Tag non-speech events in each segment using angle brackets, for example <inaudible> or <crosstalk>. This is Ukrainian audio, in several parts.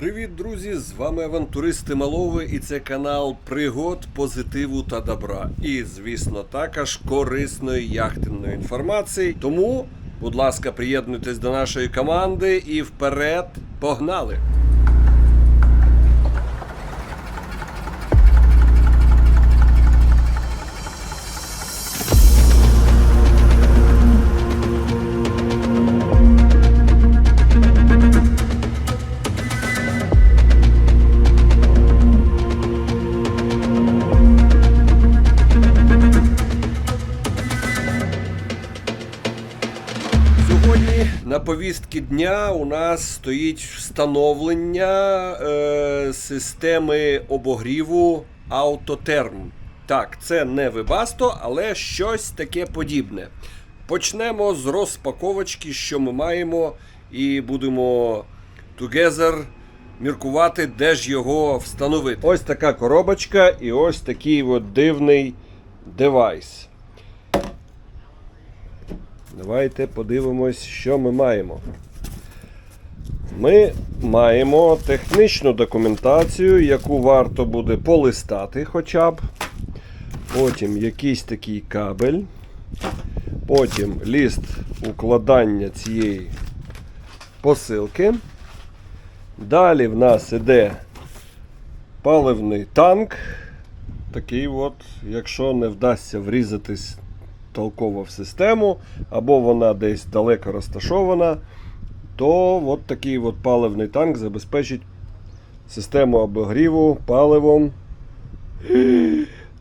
Привіт, друзі! З вами авантуристи Малови і це канал пригод, позитиву та добра. І, звісно, також корисної яхтинної інформації. Тому, будь ласка, приєднуйтесь до нашої команди і вперед погнали! На повістки дня у нас стоїть встановлення е, системи обогріву Autoterm. Так, це не Webasto, але щось таке подібне. Почнемо з розпаковочки, що ми маємо, і будемо together міркувати, де ж його встановити. Ось така коробочка і ось такий от дивний девайс. Давайте подивимось, що ми маємо. Ми маємо технічну документацію, яку варто буде полистати хоча б. Потім якийсь такий кабель. Потім ліст укладання цієї посилки. Далі в нас іде паливний танк. Такий от, якщо не вдасться врізатись толково в систему, або вона десь далеко розташована, то от такий от паливний танк забезпечить систему обогріву паливом.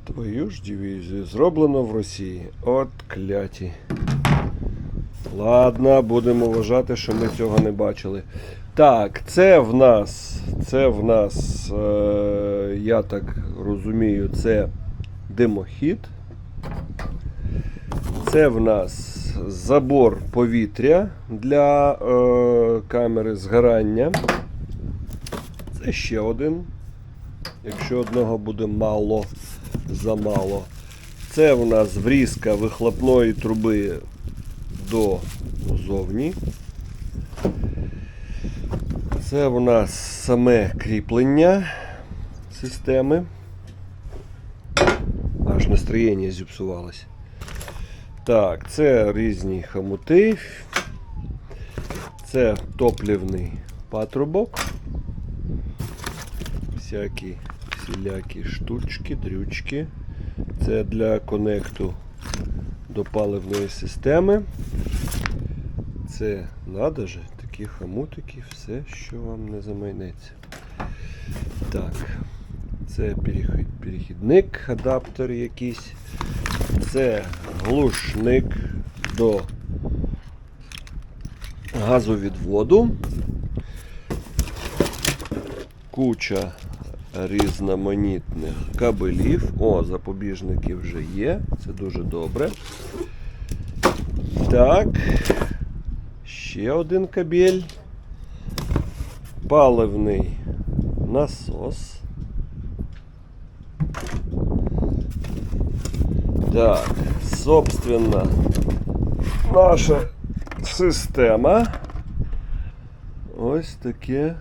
Твою ж дивізію, зроблено в Росії. От кляті. Ладно, будемо вважати, що ми цього не бачили. Так, це в нас, це в нас, е, я так розумію, це димохід. Це в нас забор повітря для е, камери згорання. Це ще один. Якщо одного буде мало, замало. Це в нас врізка вихлопної труби до зовні. Це в нас саме кріплення системи. Аж настроєння зіпсувалося. Так, це різні хомути. Це топлівний патрубок. Всякі всілякі штучки, дрючки. Це для конекту до паливної системи. Це надо же, такі хомутики, все, що вам не замайнеться. Так, це перехідник, адаптер якийсь. Це глушник до газовідводу. Куча різноманітних кабелів. О, запобіжники вже є. Це дуже добре. Так. Ще один кабель. Паливний насос. Так, собственно, наша система. Ось таке.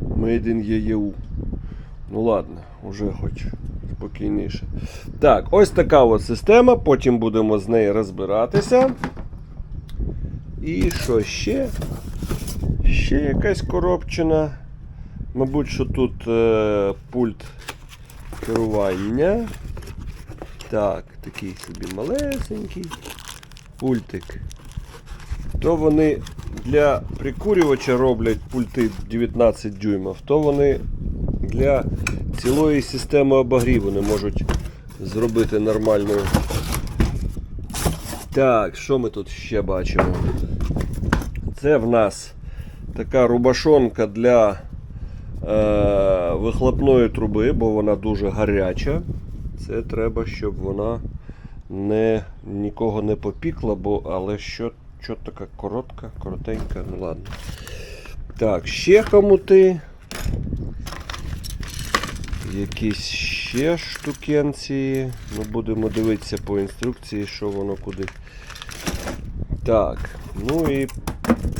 Made in EEU. Ну ладно, уже хоч спокійніше. Так, ось така от система, потім будемо з нею розбиратися. І що ще? Ще якась коробчина. Мабуть, що тут е, пульт керування. Так, такий собі малесенький пультик. То вони для прикурювача роблять пульти 19 дюймів, то вони для цілої системи обогріву не можуть зробити нормальну. Так, що ми тут ще бачимо? Це в нас така рубашонка для вихлопної труби, бо вона дуже гаряча. Це треба, щоб вона не, нікого не попікла, бо, але що, що така коротка, коротенька, ну ладно. Так, ще хомути. Якісь ще штукенці. Ну, будемо дивитися по інструкції, що воно куди. Так, ну і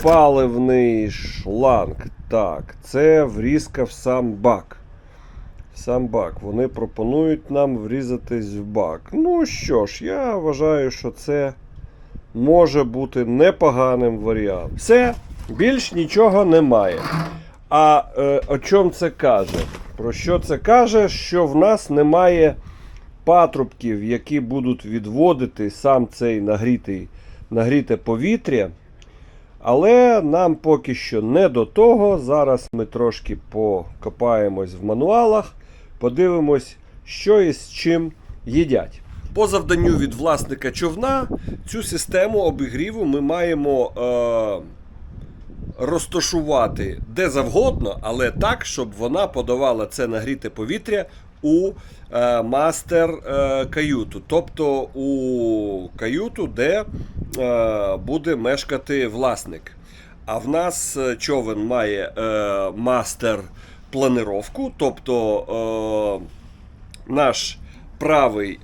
Паливний шланг. Так, це врізка в сам бак. В сам бак. Вони пропонують нам врізатись в бак. Ну що ж, я вважаю, що це може бути непоганим варіантом. Все, більш нічого немає. А е, о чому це каже? Про що це каже? Що в нас немає патрубків, які будуть відводити сам цей нагрітий, нагріте повітря. Але нам поки що не до того. Зараз ми трошки покопаємось в мануалах, подивимось, що і з чим їдять. По завданню від власника човна цю систему обігріву ми маємо е, розташувати де завгодно, але так, щоб вона подавала це нагріте повітря у е, мастер е, каюту, тобто у каюту, де е, буде мешкати власник. А в нас човен має мастер планировку, тобто наш правий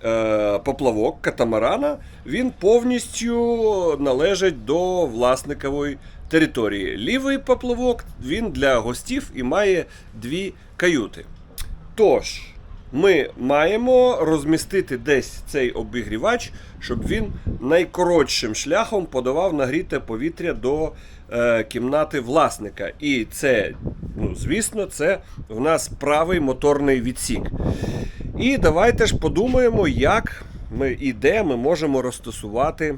поплавок катамарана, він повністю належить до власникової території. Лівий поплавок він для гостів і має дві каюти. Тож, ми маємо розмістити десь цей обігрівач, щоб він найкоротшим шляхом подавав нагріте повітря до е, кімнати власника. І це, ну, звісно, це в нас правий моторний відсік. І давайте ж подумаємо, як ми і де ми можемо розтасувати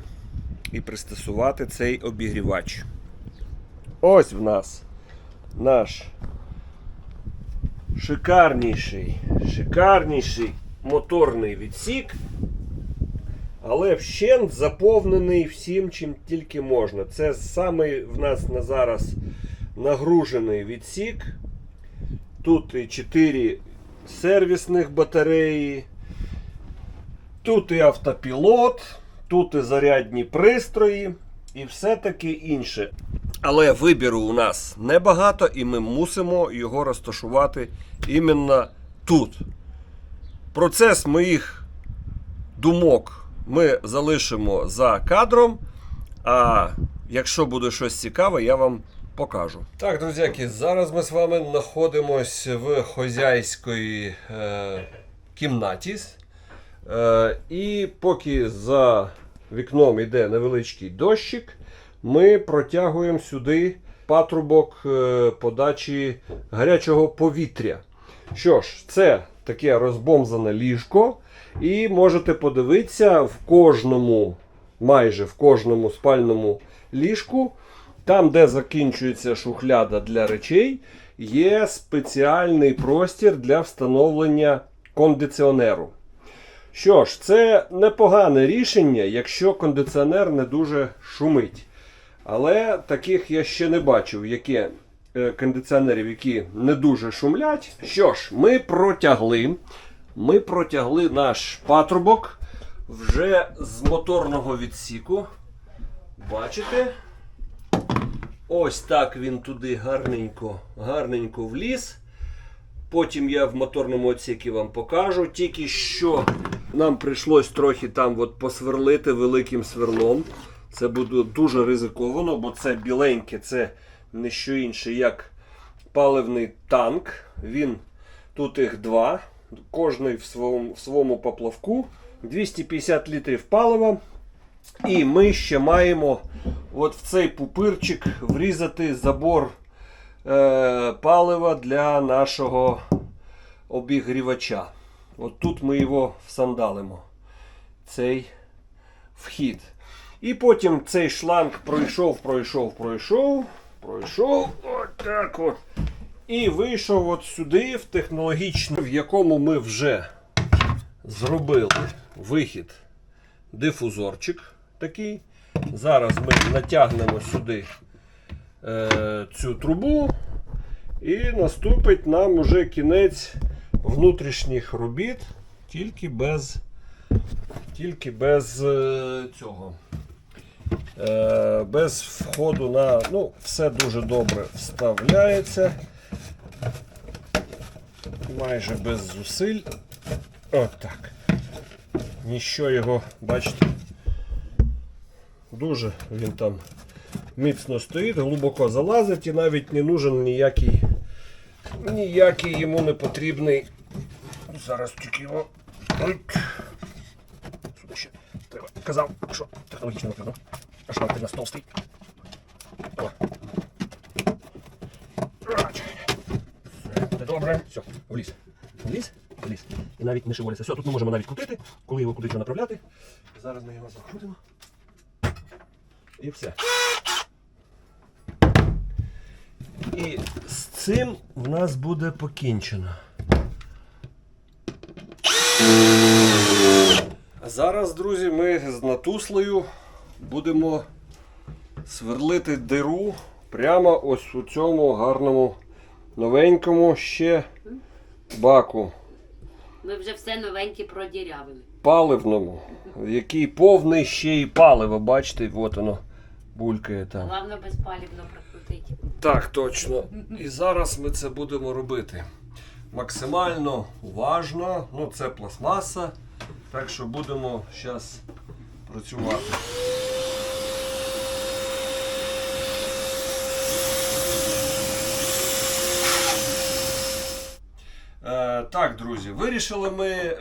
і пристосувати цей обігрівач. Ось в нас наш шикарніший, шикарніший моторний відсік, але вщент заповнений всім, чим тільки можна. Це самий в нас на зараз нагружений відсік. Тут і 4 сервісних батареї, тут і автопілот, тут і зарядні пристрої, і все таке інше. Але вибіру у нас небагато, і ми мусимо його розташувати іменно тут. Процес моїх думок ми залишимо за кадром. А якщо буде щось цікаве, я вам покажу. Так, друзяки, зараз ми з вами знаходимося в хозяйській е, кімнаті. Е, і поки за вікном йде невеличкий дощик, ми протягуємо сюди патрубок е, подачі гарячого повітря. Що ж, це таке розбомзане ліжко, і можете подивитися в кожному, майже в кожному спальному ліжку, там, де закінчується шухляда для речей, є спеціальний простір для встановлення кондиціонеру. Що ж, це непогане рішення, якщо кондиціонер не дуже шумить. Але таких я ще не бачив, які е, кондиціонерів, які не дуже шумлять. Що ж, ми протягли. Ми протягли наш патрубок вже з моторного відсіку. Бачите? Ось так він туди гарненько, гарненько вліз. Потім я в моторному відсікі вам покажу. Тільки що нам прийшлось трохи там от посверлити великим сверлом. Це буде дуже ризиковано, бо це біленьке, це не що інше, як паливний танк. Він тут їх два. Кожний в своєму, в своєму поплавку. 250 літрів палива. І ми ще маємо от в цей пупирчик врізати забор е, палива для нашого обігрівача. От тут ми його всандалимо. Цей вхід. І потім цей шланг пройшов, пройшов, пройшов, пройшов. Отак от. І вийшов от сюди, в технологічний, в якому ми вже зробили вихід дифузорчик такий. Зараз ми натягнемо сюди е, цю трубу. І наступить нам уже кінець внутрішніх робіт, тільки без, тільки без е, цього. Е, без входу на. Ну, все дуже добре вставляється. Майже без зусиль. Отак. Ніщо його, бачите, дуже він там міцно стоїть, глибоко залазить і навіть не нужен ніякий, ніякий йому не потрібний. Зараз тільки його. Казав, що технологічно потрібно. А шмат у нас толстий. О. Все, добре. Все, вліз. Вліз? Вліз. І навіть не шиволиться. Все, тут ми можемо навіть крутити, коли його кудись направляти. Зараз ми його закрутимо. І все. І з цим в нас буде покінчено. А зараз, друзі, ми з натуслею будемо сверлити диру прямо ось у цьому гарному новенькому ще баку Ми вже все новеньке продірявили. паливному, який повний ще й палива. Бачите, от воно булькає там. Головне безпалівно прокрутити. Так, точно. І зараз ми це будемо робити. Максимально уважно. Ну, це пластмаса. Так що будемо зараз працювати. Е, так, друзі, вирішили ми е,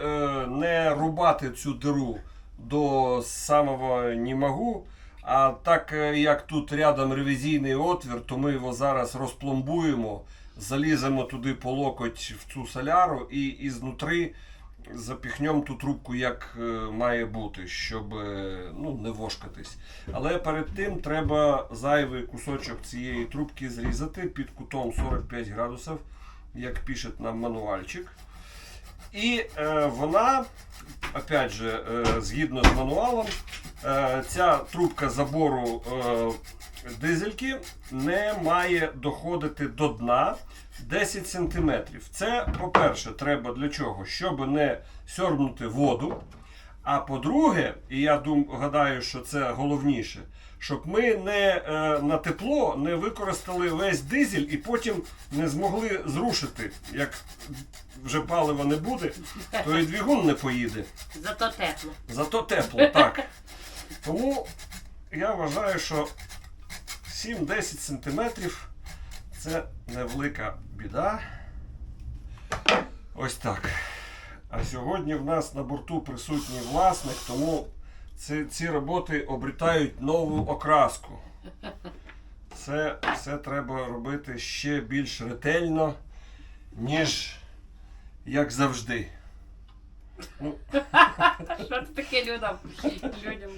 не рубати цю диру до самого не можу. А так е, як тут рядом ревізійний отвір, то ми його зараз розпломбуємо, заліземо туди по локоть в цю соляру і ізнутри запіхнемо ту трубку, як е, має бути, щоб е, ну, не вошкатись. Але перед тим треба зайвий кусочок цієї трубки зрізати під кутом 45 градусів, як пише нам мануальчик. І е, вона, опять же, е, згідно з мануалом, е, ця трубка забору е, дизельки не має доходити до дна 10 см. Це, по-перше, треба для чого? Щоб не сьорбнути воду. А по-друге, і я дум, гадаю, що це головніше, щоб ми не е, на тепло не використали весь дизель і потім не змогли зрушити. Як вже палива не буде, то і двигун не поїде. Зато тепло. Зато тепло, так. Тому я вважаю, що 7-10 сантиметрів це невелика біда. Ось так. А сьогодні в нас на борту присутній власник, тому ці, ці роботи обретають нову окраску. Це все треба робити ще більш ретельно, ніж як завжди. Що це таке людям? Людям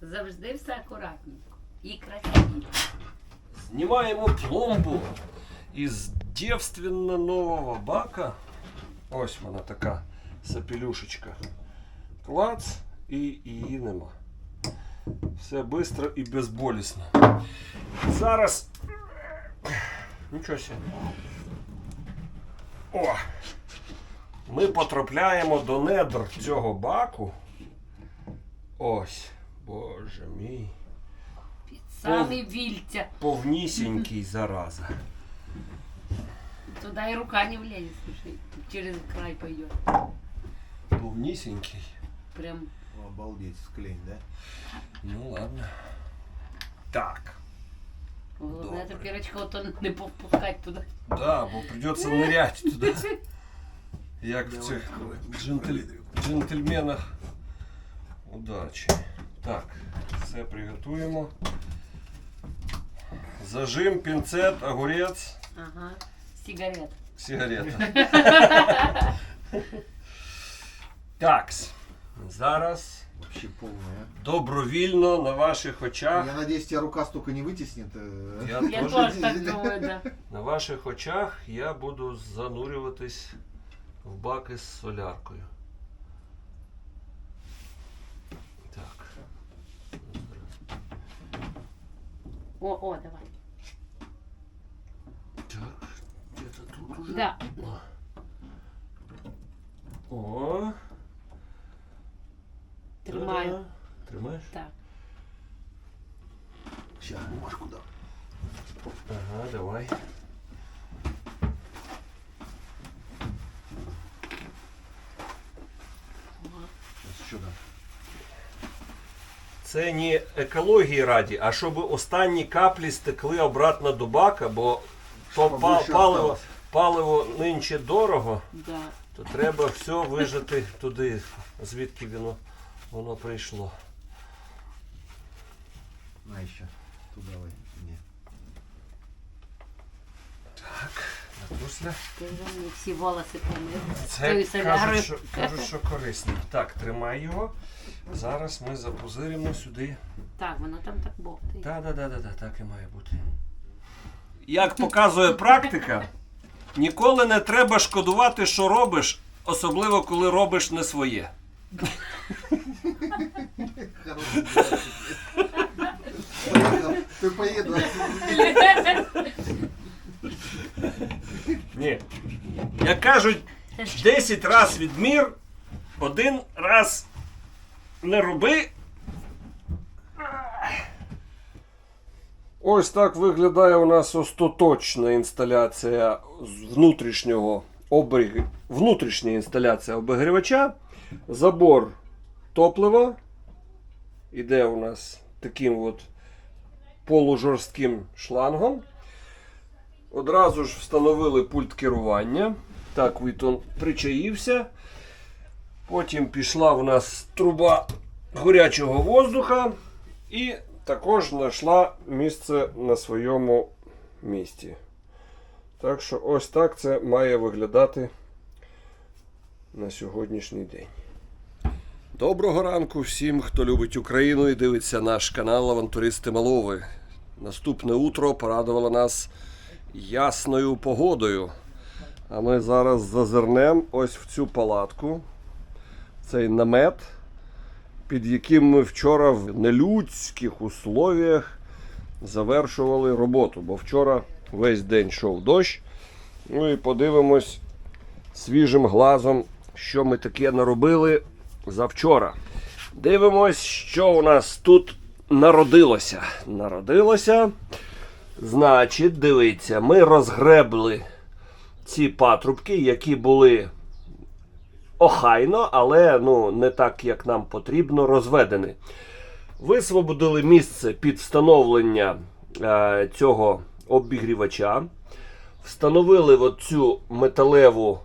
Завжди все акуратненько. І красивенько. Знімаємо пломбу із дівственно нового бака. Ось вона така сапелюшечка. Клац і її. Все швидко і безболісно. Зараз. Нічого себе. О! Ми потрапляємо до недр цього баку. Ось. Боже мій. Під самі вільця. Повнісінький зараза. Туди і рука не влізе, слушай. Через край пойдет. Повнісінький. Прям Обалдеть, склень, да? Ну ладно. Так. головне Добре. тепер то не повпускати туди. Да, бо придется нырять туди. Як в цих джентль... джентльменах. Удачі. Так, все приготуємо. Зажим, пінцет, огурець, Ага. Сигарет. сигарета. <laughs> Такс. Зараз Вообще полная. добровільно на ваших очах. Я надеюсь, тебя рука столько не вытеснит. э. Я Я теж теж так думаю, да. На ваших очах я буду занурюватись в баки з соляркою. Так. О, о, давай. Уже. Да. О. Тримаю. Та-да. Тримаєш? Так. Сейчас бумажку дам. Ага, давай. Сейчас еще. Це не екології раді, а щоб останні каплі стекли обратно до бака, бо то Щоб па- більше паливо, осталось. Паливо нинче дорого, Да. то треба все вижити туди, звідки воно, воно прийшло. На еще. Туда давай. Не. Натусля. Ти вже мені всі волоси помив. Це кажуть, що, кажуть, що корисно. Так, тримай його. Зараз ми запозиримо сюди. Так, воно там так бовтає. Так, так, так, так, так і має бути. Як показує практика, ніколи не треба шкодувати, що робиш, особливо коли робиш не своє. Ты поеду. Ні. Як кажуть, 10 раз відмір, один раз не роби. Ось так виглядає у нас остаточна інсталяція внутрішнього оберіг... внутрішня інсталяція обігрівача. Забор топлива. Іде у нас таким от полужорстким шлангом. Одразу ж встановили пульт керування. Так, Вітон причаївся. Потім пішла в нас труба горячого воздуха. І також знайшла місце на своєму місці. Так що ось так це має виглядати на сьогоднішній день. Доброго ранку всім, хто любить Україну і дивиться наш канал Авантуристи Малови. Наступне утро порадувало нас ясною погодою. А ми зараз зазирнемо ось в цю палатку, цей намет, під яким ми вчора в нелюдських условіях завершували роботу. Бо вчора весь день йшов дощ. Ну і подивимось свіжим глазом, що ми таке наробили завчора. Дивимось, що у нас тут народилося. Народилося. Значить, дивіться, ми розгребли ці патрубки, які були охайно, але ну, не так, як нам потрібно, розведені. Висвободили місце під встановлення е, цього обігрівача. Встановили оцю металеву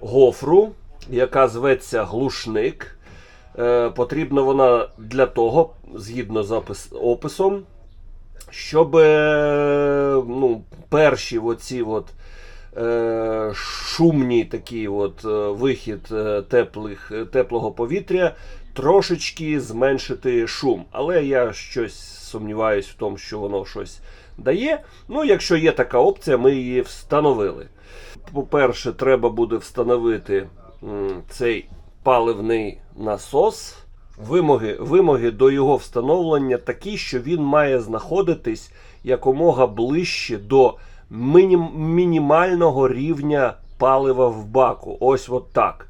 гофру, яка зветься глушник. Е, потрібна вона для того, згідно з опис- описом, щоб е, ну, перші оці от, шумні такі от, е, вихід е, теплих, е, теплого повітря трошечки зменшити шум. Але я щось сумніваюсь в тому, що воно щось дає. Ну, якщо є така опція, ми її встановили. По-перше, треба буде встановити цей паливний насос. Вимоги, вимоги до його встановлення такі, що він має знаходитись якомога ближче до мінімального рівня палива в баку. Ось от так.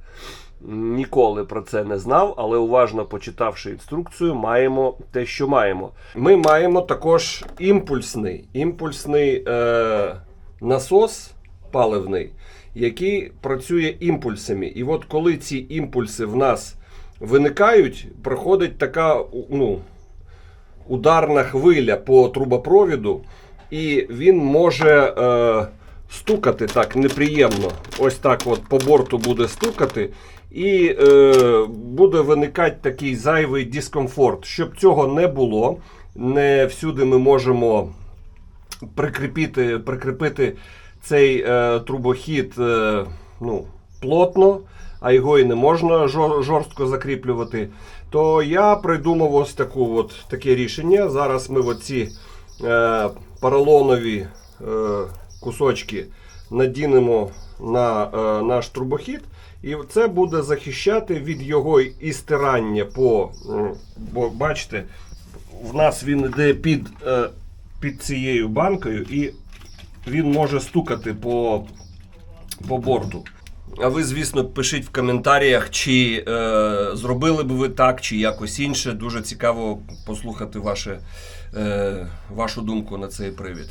Ніколи про це не знав, але уважно почитавши інструкцію, маємо те, що маємо. Ми маємо також імпульсний, імпульсний е, насос паливний, який працює імпульсами. І от коли ці імпульси в нас виникають, проходить така ну, ударна хвиля по трубопровіду, і він може е, стукати так неприємно. Ось так от по борту буде стукати. І е, буде виникати такий зайвий дискомфорт. Щоб цього не було, не всюди ми можемо прикріпити, прикріпити цей е, трубохід е, ну, плотно, а його і не можна жорстко закріплювати. То я придумав ось таку от, таке рішення. Зараз ми оці е, поролонові е, кусочки надінемо на е, наш трубохід. І це буде захищати від його і стирання по. Бо бачите, в нас він йде під, е, під цією банкою, і він може стукати по, по борту. А ви, звісно, пишіть в коментарях, чи е, зробили б ви так, чи якось інше. Дуже цікаво послухати ваше, е, вашу думку на цей привід.